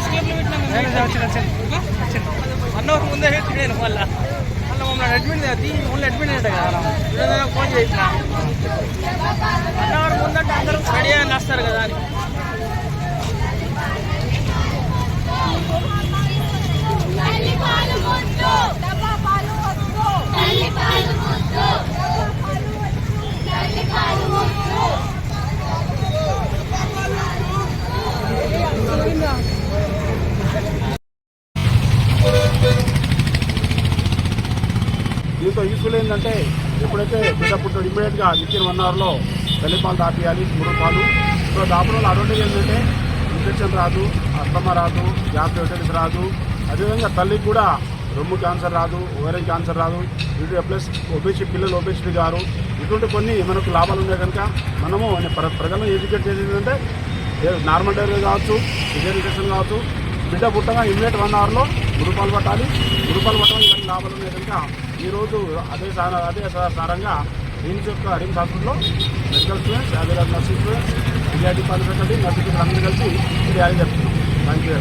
ಎಸ್ಕೇಪ್ಲಿ ಬಿಟ್ನಾ ಮಲ್ಲ ಅಚ್ಚಾ ಅಚ್ಚಾ 5ನೇ ಮುಂದೆ ಹೇಳ್ತೀನಿವಲ್ಲ ಅಲ್ಲ ಮೊಮ್ಮನ ಅಡ್ಮಿಟ್ ಆದ್ವಿ ಇನ್ನು ಮೊಲ್ಲ ಅಡ್ಮಿಟ್ ಏನಾದ್ರೂ ಇದೇನೋ ಫೋನ್ ಹೇಳ್ತೀರಾ 5ನೇ ಮುಂದೆ ಡಾಕ್ಟರ್ ಸ್ಟಾಡಿಯನ್ನ ಆಸ್ತರ್ ಕದಾನಿ దీంతో యూస్ఫుల్ ఏంటంటే ఎప్పుడైతే బిడ్డ పుట్టాడు ఇమ్మీడియట్గా ఇచ్చిన వన్ అవర్లో తల్లిపాలు దాపియాలి మూడు పాలు సో దాపడం వల్ల అడ్వాంటేజ్ ఏంటంటే ఇన్ఫెక్షన్ రాదు అస్తమా రాదు గ్యాస్ హెపటైటిస్ రాదు. అదేవిధంగా తల్లికి కూడా రొమ్ము క్యాన్సర్ రాదు ఓవరేజ్ క్యాన్సర్ రాదు. వీటి ప్లస్ ఒబేసి పిల్లలు ఒబేసిటీ గారు. ఇటువంటి కొన్ని మనకు లాభాలు ఉన్నాయి కనుక మనము ప్ర- ప్రజలను ఎడ్యుకేట్ చేసేది ఏంటంటే నార్మల్ డెలివరీ కావచ్చు సిజర్ ఇన్ఫెక్షన్ కావచ్చు. బిడ్డ పుట్టగా ఇమ్మీడియట్ వన్ అవర్లో గురుపాలు పట్టాలి గురుపాలు పట్టడం ఇవన్నీ లాభాలు ఉన్నాయి కనుక ఈరోజు అదే సార అదే సారంగా రిమ్స్ యొక్క రిమ్స్ హాస్పిటల్లో మెడికల్ స్టూడెంట్స్ అదే నర్సింగ్ స్టూడెంట్స్ విద్యార్థి పాలు ఫ్యాకల్టీ నర్సింగ్ అందరూ కలిసి ఇది యాడ్ చేస్తున్నాం థ్యాంక్ యూ